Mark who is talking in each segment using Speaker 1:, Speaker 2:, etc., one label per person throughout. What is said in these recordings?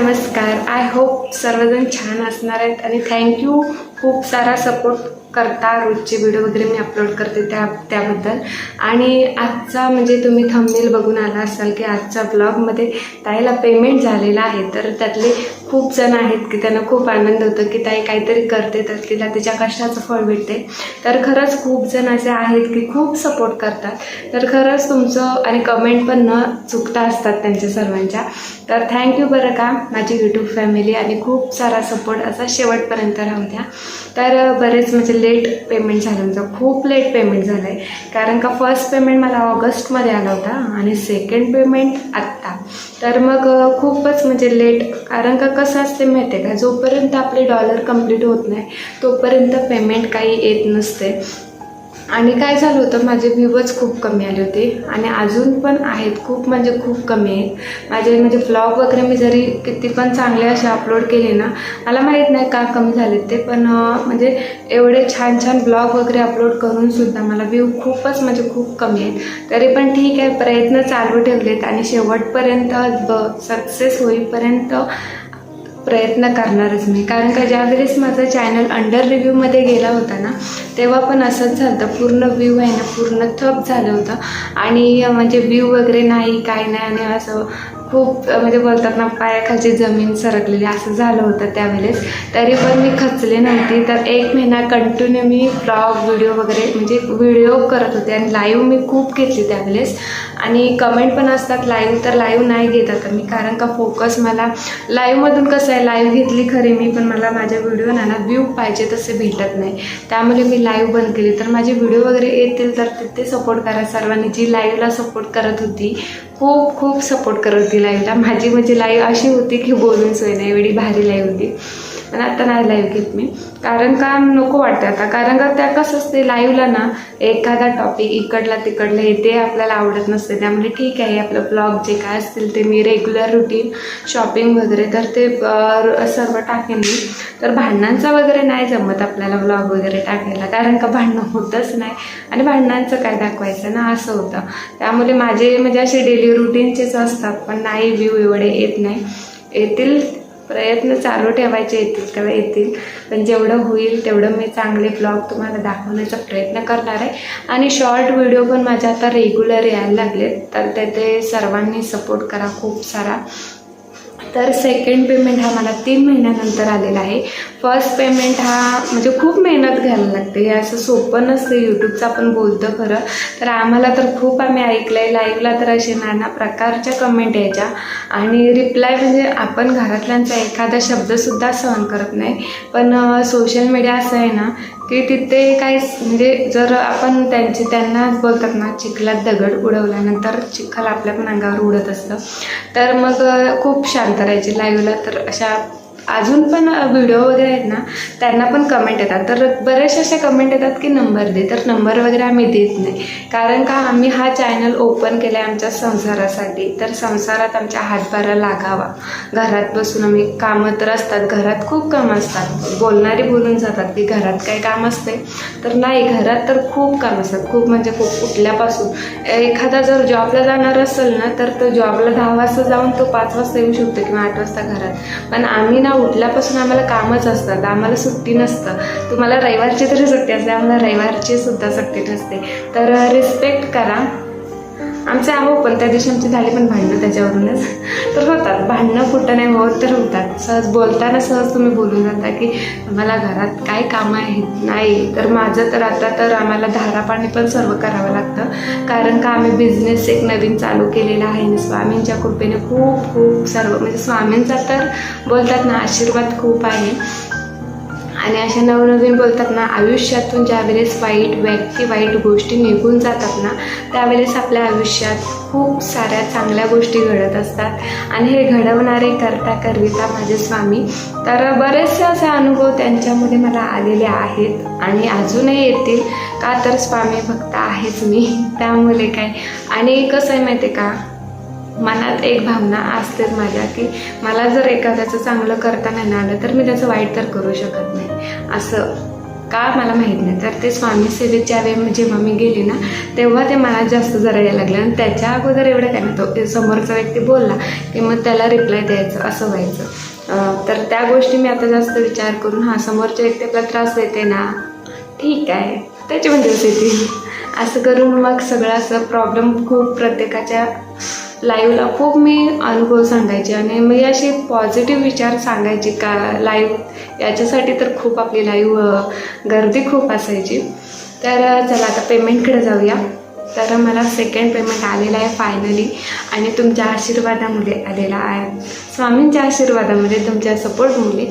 Speaker 1: नमस्कार I hope सर्वजण छान असणार आहेत आणि थँक्यू खूप सारा सपोर्ट करता रोजचे व्हिडिओ वगैरे मी अपलोड करते त्या त्याबद्दल. आणि आजचा म्हणजे तुम्ही थंबनेल बघून आला असाल की आजच्या ब्लॉगमध्ये ताईला पेमेंट झालेला आहे. तर त्यातले खूप जण आहेत की त्यांना खूप आनंद होतो की ताई काहीतरी करते तर तिला तिच्या कष्टाचं फळ भेटते. तर खरंच खूप जण असे आहेत की खूप सपोर्ट करतात. तर खरंच तुमचं आणि कमेंट पण न चुकता असतात त्यांच्या सर्वांच्या. तर थँक्यू बरं का. माझी यूट्यूब फॅमिली आणि खूप सारा सपोर्ट असा शेवटपर्यंत राहू द्या. तर बरेच म्हणजे लेट पेमेंट झालं होतं. खूप लेट पेमेंट झालं आहे कारण का फर्स्ट पेमेंट मला ऑगस्टमध्ये आला होता आणि सेकंड पेमेंट आत्ता. तर मग खूपच म्हणजे लेट कारण का कसं असते माहिती आहे का? जोपर्यंत आपले डॉलर कंप्लीट होत नाही तोपर्यंत पेमेंट काही येत नसते आणि काय झालं होतं माझे व्ह्यूवच खूप कमी आले होते आणि अजून पण आहेत खूप म्हणजे खूप कमी आहेत. माझे म्हणजे ब्लॉग वगैरे मी जरी किती पण चांगले असे अपलोड केले ना मला माहीत नाही का कमी झालेत ते पण म्हणजे एवढे छान छान ब्लॉग वगैरे अपलोड करूनसुद्धा मला व्ह्यू खूपच म्हणजे खूप कमी आहेत. तरी पण ठीक आहे प्रयत्न चालू ठेवलेत आणि शेवटपर्यंत ब सक्सेस होईपर्यंत प्रयत्न करणारच मी. कारण का ज्यावेळेस माझा चॅनल अंडर रिव्ह्यूमध्ये गेला होता ना तेव्हा पण असंच झालं होतं पूर्ण व्ह्यू आहे ना पूर्ण थप झालं होतं. आणि म्हणजे व्ह्यू वगैरे नाही काय नाही आणि असं खूप म्हणजे बोलतात ना पायाखालची जमीन सरकलेली असं झालं होतं त्यावेळेस. तरी पण मी खचले नव्हती. तर एक महिना कंटिन्यू मी ब्लॉग व्हिडिओ वगैरे म्हणजे व्हिडिओ करत होते आणि लाईव्ह मी खूप घेतली त्यावेळेस. आणि कमेंट पण असतात लाईव्ह तर लाईव्ह नाही घेत आता मी कारण का फोकस मला लाईव्हमधून कसं आहे लाईव्ह घेतली खरी मी पण मला माझ्या व्हिडिओना ना व्ह्यू पाहिजे तसे भेटत नाही. त्यामुळे मी लाईव्ह बंद केली. तर माझे व्हिडिओ वगैरे येतील तर तिथे सपोर्ट करा सर्वांनी. जी लाईव्हला सपोर्ट करत होती खूप खूप सपोर्ट करत होती लाईव्हला माझी म्हणजे लाईव्ह अशी होती की बोलून सोय नाही एवढी भारी लाईव्ह होती. पण आता नाही लाईव्ह घेत मी. कारण का नको वाटतं आता? कारण का त्या कसं असते लाईव्हला ना एखादा टॉपिक इकडला तिकडलं हे ते आपल्याला आवडत नसते. त्यामुळे ठीक आहे आपलं ब्लॉग जे काय असतील ते मी रेग्युलर रुटीन शॉपिंग वगैरे तर ते सर्व टाकेन मी. तर भांडणांचं वगैरे नाही जमत आपल्याला ब्लॉग वगैरे टाकायला. कारण का भांडणं होतच नाही. आणि भांडणांचं काय दाखवायचं ना असं होतं. त्यामुळे माझे म्हणजे असे डेली रुटीनचेच असतात पण नाही व्ह्यू एवढे येत नाही. येतील प्रयत्न चालू ठेवायचे येतील तेव्हा येतील. पण जेवढं होईल तेवढं मी चांगले ब्लॉग तुम्हाला दाखवण्याचा प्रयत्न करणार आहे. आणि शॉर्ट व्हिडिओ पण माझे आता रेग्युलर यायला लागलेत. तर ते सर्वांनी सपोर्ट करा खूप सारा. तर सेकंड पेमेंट हा मला तीन महिन्यानंतर आलेला आहे. फर्स्ट पेमेंट हा म्हणजे खूप मेहनत घ्यायला लागते. हे असं सोपं नसतं. यूट्यूबचं आपण बोलतो खरं. तर आम्हाला तर खूप आम्ही ऐकलं आहे लाईव्हला तर असे नाना प्रकारच्या कमेंट यायच्या. आणि रिप्लाय म्हणजे आपण घरातल्यांचा एखादा शब्दसुद्धा सहन करत नाही. पण सोशल मीडिया असं आहे ना की तिथे काय म्हणजे जर आपण त्यांचे त्यांना बोलतात ना चिखलात दगड उडवल्यानंतर चिखल आपल्या पण अंगावर उडत असतं. तर मग खूप शांत राहायचे लाईव्हला तर अशा अजून पण व्हिडिओ वगैरे आहेत ना त्यांना पण कमेंट येतात. तर बरेचसे अशा कमेंट येतात की नंबर दे. तर नंबर वगैरे आम्ही देत नाही. कारण का आम्ही हा चॅनल ओपन केला आहे आमच्या संसारासाठी. तर संसारात आमच्या हातभारा लागावा. घरात बसून आम्ही कामं तर असतात. घरात खूप कामं असतात. बोलणारे बोलून जातात की घरात काही काम असते तर नाही घरात तर खूप काम असतात. खूप म्हणजे खूप उठल्यापासून. एखादा जर जॉबला जाणार असेल ना तर तो जॉबला दहा वाजता जाऊन तो पाच वाजता येऊ शकतो किंवा आठ वाजता घरात. पण आम्ही ना उठल्यापासून आम्हाला कामच असतात आम्हाला सुट्टी नसतं. तुम्हाला रविवारची तरी सुट्टी असते आम्हाला रविवारची सुद्धा सुट्टी नसते. तर रिस्पेक्ट करा. आमचे आहो पण त्या दिवशी आमची झाली पण भांडणं त्याच्यावरूनच. तर होतात. भांडणं कुठं नाही होत तर होतात. सहज बोलताना सहज तुम्ही बोलून जाता की मला घरात काय कामं आहेत? नाही. तर माझं तर आता तर आम्हाला धारापाणी पण सर्व करावं लागतं. कारण का आम्ही बिझनेस एक नवीन चालू केलेला आहे आणि स्वामींच्या कृपेने खूप खूप सर्व म्हणजे स्वामींचा तर बोलतात ना आशीर्वाद खूप आहे. आणि अशा नवनवीन बोलतात ना आयुष्यातून ज्यावेळेस वाईट व्यक्ती वाईट गोष्टी निघून जातात ना त्यावेळेस आपल्या आयुष्यात खूप साऱ्या चांगल्या गोष्टी घडत असतात. आणि हे घडवणारे करता करविता माझे स्वामी तर बरेचसे असे अनुभव त्यांच्यामध्ये मला आलेले आहेत आणि अजूनही येतील. का तर स्वामी भक्त आहेच मी. त्यामुळे काय? आणि कसं आहे माहिती आहे का? मनात एक भावना असतेच माझ्या की मला जर एखाद्याचं चांगलं करता नाही आलं तर मी त्याचं वाईट तर करू शकत नाही. असं का मला माहीत नाही. तर ते स्वामी सेवेच्या वेळी जेव्हा मी गेली ना तेव्हा ते मला जास्त जरा यायला लागलं. आणि त्याच्या अगोदर एवढं काय नव्हतं. समोरचा व्यक्ती बोलला की मग त्याला रिप्लाय द्यायचं असं व्हायचं. तर त्या गोष्टी मी आता जास्त विचार करून हां समोरच्या व्यक्ती आपला त्रास देते ना. ठीक आहे. त्याचे म्हणजे येतील असं करून मग सगळं असं प्रॉब्लेम खूप प्रत्येकाच्या लाईव्हला खूप मी अनुभव सांगायचे आणि मी असे पॉझिटिव्ह विचार सांगायचे का लाईव्ह याच्यासाठी तर खूप आपली लाईव्ह गर्दी खूप असायची. तर चला आता पेमेंटकडे जाऊया. तर मला सेकंड पेमेंट आलेलं आहे फायनली आणि तुमच्या आशीर्वादामुळे आलेला आहे. स्वामींच्या आशीर्वादामध्ये तुमच्या सपोर्टमुळे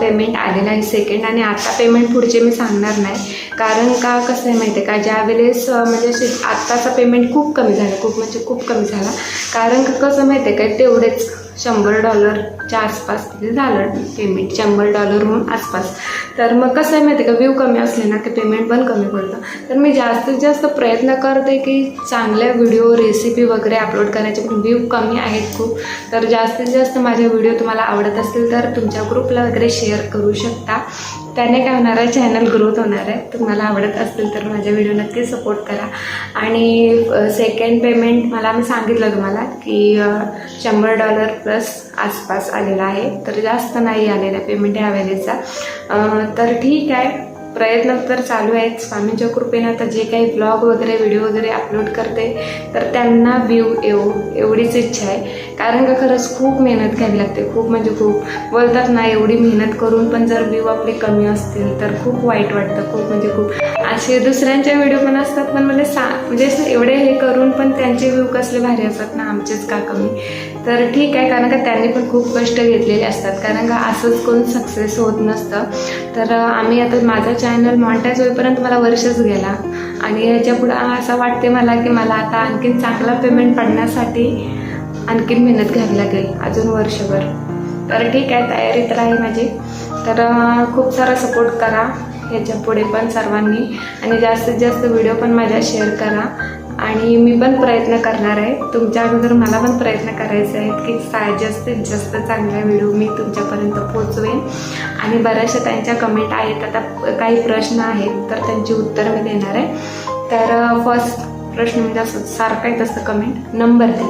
Speaker 1: पेमेंट आलेलं आहे सेकंड आणि आता पेमेंट पुढचे मी सांगणार नाही. कारण का कसं आहे माहिती आहे का? ज्यावेळेस म्हणजे शे आत्ताचा पेमेंट खूप कमी झाला. खूप म्हणजे खूप कमी झाला. कारण का कसं माहिती आहे का? तेवढेच शंभर डॉलरच्या आसपास झालं पेमेंट शंभर डॉलरहून आसपास. तर मग कसं आहे माहिती आहे का? व्ह्यू कमी असले ना की पेमेंट पण कमी पडतं. तर मी जास्तीत जास्त प्रयत्न करते की चांगल्या व्हिडिओ रेसिपी वगैरे अपलोड करायचे. पण व्ह्यू कमी आहेत खूप. तर जास्तीत जास्त माझे व्हिडिओ तुम्हाला आवडत असतील तर तुमच्या ग्रुपला वगैरे शेअर करू शकता. त्याने काय होणार आहे चॅनल ग्रोथ होणार आहे. तुम्हाला आवडत असेल तर माझ्या व्हिडिओ नक्की सपोर्ट करा. आणि सेकंड पेमेंट मला मी सांगितलं तुम्हाला की शंभर डॉलर प्लस आसपास आलेला आहे. तर जास्त नाही आलेला पेमेंट यावेळेचा वेळेचा. तर ठीक आहे. प्रयत्न तर चालू आहेत. स्वामींच्या कृपेनं आता जे काही ब्लॉग वगैरे व्हिडिओ वगैरे अपलोड करते तर त्यांना व्ह्यू येऊ एवढीच इच्छा आहे. कारण का खरंच खूप मेहनत घ्यावी लागते. खूप म्हणजे खूप. बोलतात ना एवढी मेहनत करून पण जर व्ह्यू आपले कमी असतील तर खूप वाईट वाटतं. खूप म्हणजे खूप. असे दुसऱ्यांचे व्हिडिओ पण असतात पण मला सा म्हणजे एवढे हे करून पण त्यांचे व्ह्यू कसले भारी असतात ना आमचेच का कमी? तर ठीक आहे कारण का त्यांनी पण खूप कष्ट घेतलेले असतात. कारण का असंच कोण सक्सेस होत नसतं. तर आम्ही आता माझा चॅनल मॉनिटाईज होईपर्यंत मला वर्षच गेला. आणि ह्याच्या पुढं असं वाटते मला की मला आता आणखीन चांगला पेमेंट पडण्यासाठी आणखीन मेहनत घ्यावी लागेल अजून वर्षभर. तर ठीक आहे तयारी तर आहे माझी. तर खूप सारा सपोर्ट करा. ह्याच्या पुढे पण सर्वांनी. आणि जास्तीत जास्त व्हिडिओ पण माझ्या शेअर करा. आणि मी पण प्रयत्न करणार आहे. तुमच्या अगोदर मला पण प्रयत्न करायचे आहेत की सा जास्तीत जास्त चांगला व्हिडिओ मी तुमच्यापर्यंत पोचवेन. आणि बऱ्याचशा त्यांच्या कमेंट आहेत. आता काही प्रश्न आहेत तर त्यांची उत्तर मी देणार आहे. तर फर्स्ट प्रश्न म्हणजे असं सारखं येत असतं कमेंट नंबर दे.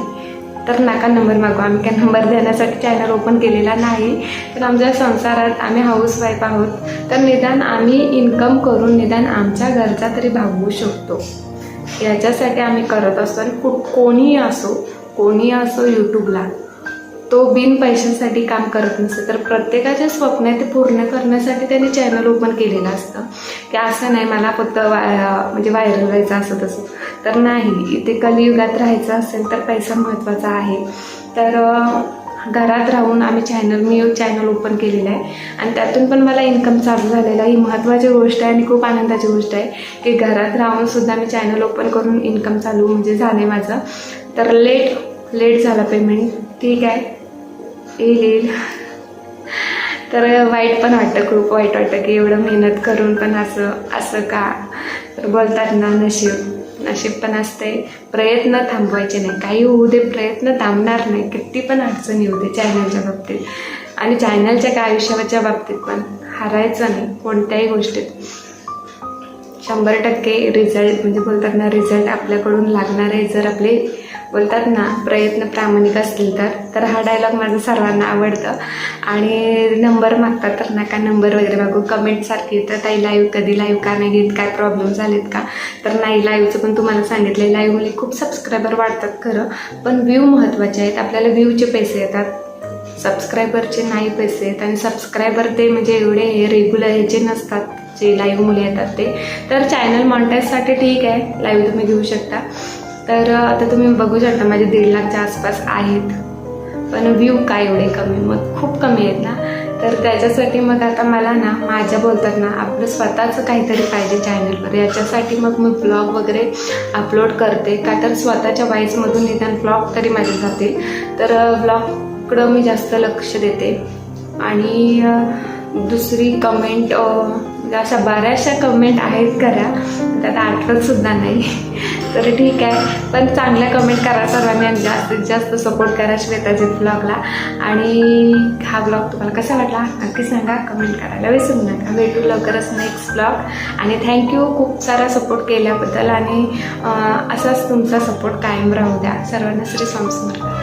Speaker 1: तर नका नंबर मागू. आम्ही काय नंबर देण्यासाठी चॅनल ओपन केलेला नाही. तर आमच्या संसारात आम्ही हाऊसवाईफ आहोत. तर निदान आम्ही इन्कम करून निदान आमच्या घरचा तरी भागवू शकतो. याच्यासाठी आम्ही करत असतो आणि कु कोणीही असो कोणीही असो यूट्यूबला तो बिन पैशांसाठी काम करत नसतं. तर प्रत्येकाचे स्वप्न आहे ते पूर्ण करण्यासाठी त्यांनी चॅनल ओपन केलेलं असतं. की असं नाही मला फक्त वाय म्हणजे व्हायरल व्हायचं असं तसं. तर नाही इथे कलियुगात राहायचं असेल तर पैसा महत्त्वाचा आहे. तर घरात राहून आम्ही चॅनल मी चॅनल ओपन केलेलं आहे. आणि त्यातून पण मला इन्कम चालू झालेला ही महत्त्वाची गोष्ट आहे आणि खूप आनंदाची गोष्ट आहे की घरात राहूनसुद्धा मी चॅनल ओपन करून इन्कम चालू म्हणजे झाले माझं. तर लेट लेट झाला पेमेंट ठीक आहे. येईल येईल. तर वाईट पण वाटतं खूप वाईट वाटतं की एवढं मेहनत करून पण असं असं का? तर बोलतात ना नशीब. नशीब पण असते. प्रयत्न थांबवायचे नाही. काही होऊ दे प्रयत्न थांबणार नाही. किती पण अडचणी येऊ दे चॅनलच्या बाबतीत. आणि चॅनलच्या काय आयुष्याच्या बाबतीत पण हारायचं नाही कोणत्याही गोष्टीत. शंभर टक्के रिझल्ट म्हणजे बोलतात ना रिझल्ट आपल्याकडून लागणार आहे. जर आपले बोलतात ना प्रयत्न प्रामाणिक असतील तर. तर हा डायलॉग माझा सर्वांना आवडतं. आणि नंबर मागतात तर नका नंबर वगैरे मागू. कमेंट सारखी येतं ताई लाईव्ह कधी? लाईव्ह का नाही? घेत काय प्रॉब्लेम झालेत का? तर नाही लाईव्हचं पण तुम्हाला सांगितलं लाईव्हमुळे खूप सबस्क्रायबर वाढतात खरं. पण व्ह्यू महत्त्वाचे आहेत. आपल्याला व्ह्यूचे पैसे येतात. सबस्क्रायबरचे नाही पैसे येत. आणि सबस्क्रायबर ते म्हणजे एवढे हे रेग्युलर ह्याचे नसतात जे लाईव्ह मुले येतात ते. तर चॅनल मॉन्टाईजसाठी ठीक आहे. लाईव्ह तुम्ही घेऊ शकता. तर आता तुम्ही बघू शकता माझे दीड लाखच्या आसपास आहेत. पण व्ह्यू काय एवढे कमी? मग खूप कमी आहेत ना? तर त्याच्यासाठी मग आता मला ना माझ्या बोलतात ना आपलं स्वतःचं काहीतरी पाहिजे चॅनलवर याच्यासाठी मग मी ब्लॉग वगैरे अपलोड करते. का तर स्वतःच्या वाईसमधून निदान ब्लॉग तरी माझे जाते. तर ब्लॉगकडं मी जास्त लक्ष देते. आणि दुसरी कमेंट म्हणजे अशा बऱ्याचशा कमेंट आहेत करा त्यात आठवत सुद्धा नाही. तर ठीक आहे. पण चांगल्या कमेंट करा सर्वांनी आणि जास्तीत जास्त सपोर्ट करा श्वेताजीत ब्लॉगला आणि हा ब्लॉग तुम्हाला कसा वाटला? नक्की सांगा. कमेंट करायला विसरू नका. भेटू लवकरच नेक्स्ट ब्लॉग आणि थँक्यू खूप सारा सपोर्ट केल्याबद्दल. आणि असाच तुमचा सपोर्ट कायम राहू द्या. सर्वांना श्री स्वामी समर्थ.